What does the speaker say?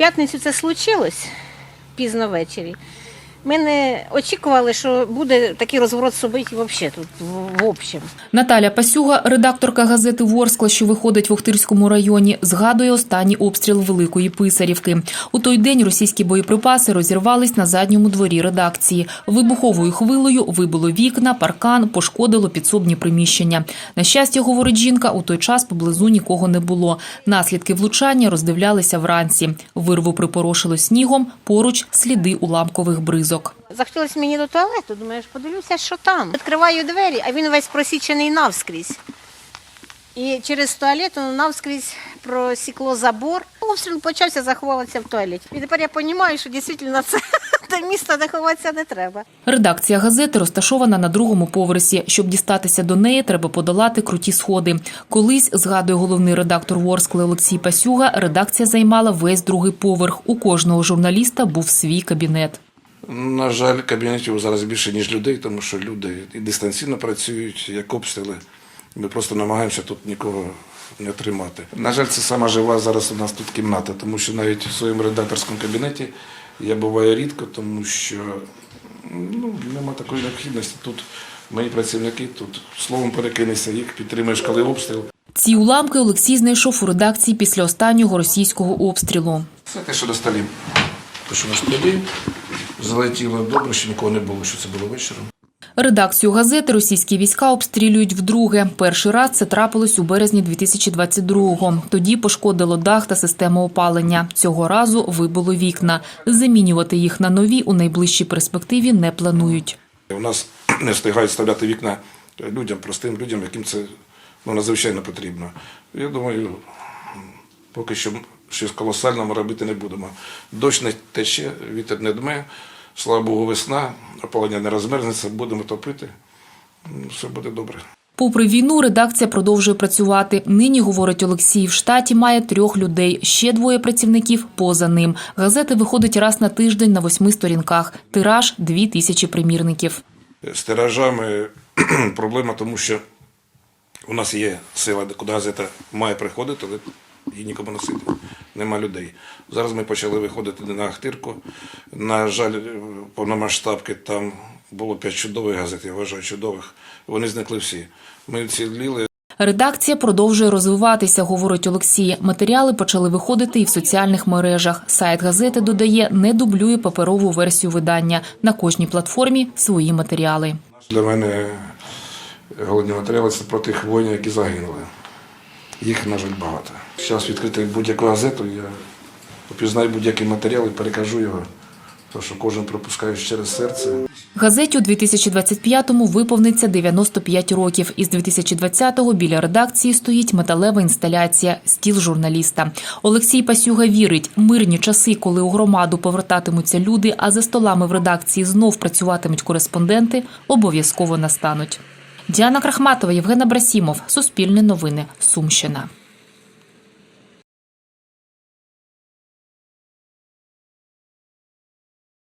п'ятницю це случилось пізно ввечері. Ми не очікували, що буде такий розворот событий взагалі тут, в, общем. Наталя Пасюга, редакторка газети Ворскла, що виходить в Охтирському районі, згадує останній обстріл Великої Писарівки. У той день російські боєприпаси розірвались на задньому дворі редакції. Вибуховою хвилею вибило вікна, паркан, пошкодило підсобні приміщення. На щастя, говорить жінка, у той час поблизу нікого не було. Наслідки влучання роздивлялися вранці. Вирву припорошило снігом, поруч сліди уламкових бризок. Захотілося мені до туалету, думаю, подивлюся, що там. Відкриваю двері, а він весь просічений навскрізь. І через туалет воно навскрізь просікло забор. Обстріл почався, заховалася в туалеті. І тепер я розумію, що дійсно це те місто, де ховатися не треба. Редакція газети розташована на другому поверсі. Щоб дістатися до неї, треба подолати круті сходи. Колись, згадує головний редактор Ворскли Олексій Пасюга, редакція займала весь другий поверх. У кожного журналіста був свій кабінет. На жаль, кабінетів зараз більше, ніж людей, тому що люди і дистанційно працюють, як обстріли. Ми просто намагаємося тут нікого не тримати. На жаль, це сама жива зараз у нас тут кімната, тому що навіть в своєму редакторському кабінеті я буваю рідко, тому що ну, нема такої необхідності. Тут мої працівники, тут словом перекинешся, їх підтримуєш, коли обстріл. Ці уламки Олексій знайшов у редакції після останнього російського обстрілу. Це те, що на столі. Те, що на столі залетіло добре, що нікого не було, що це було вечором. Редакцію газети російські війська обстрілюють вдруге. Перший раз це трапилось у березні 2022-го. Тоді пошкодило дах та систему опалення. Цього разу вибило вікна. Замінювати їх на нові у найближчій перспективі не планують. У нас не встигають ставляти вікна людям, простим людям, яким це ну, надзвичайно потрібно. Я думаю, поки що щось колосального ми робити не будемо. Дощ не тече, вітер не дме, слава Богу, весна, опалення не розмерзнеться, будемо топити. Ну, Все буде добре. Попри війну, редакція продовжує працювати. Нині, говорить Олексій, в штаті має трьох людей. Ще двоє працівників поза ним. Газета виходить раз на тиждень на восьми сторінках. Тираж – дві тисячі примірників. З тиражами проблема, тому що у нас є сила, куди газета має приходити, але її нікому носити. Нема людей. Зараз ми почали виходити на Ахтирку. На жаль, повномасштабки там було п'ять чудових газет, я вважаю, чудових. Вони зникли всі. Ми ціліли. Редакція продовжує розвиватися, говорить Олексій. Матеріали почали виходити і в соціальних мережах. Сайт газети додає, не дублює паперову версію видання. На кожній платформі свої матеріали. Для мене головні матеріали це про тих воїнів, які загинули. Їх, на жаль, багато. Зараз відкрити будь-яку газету, я опізнаю будь-який матеріал і перекажу його. Тому що кожен пропускає через серце. Газеті у 2025-му виповниться 95 років. Із 2020-го біля редакції стоїть металева інсталяція «Стіл журналіста». Олексій Пасюга вірить, мирні часи, коли у громаду повертатимуться люди, а за столами в редакції знов працюватимуть кореспонденти, обов'язково настануть. Діана Крахматова, Євгена Брасімов. Суспільне новини. Сумщина.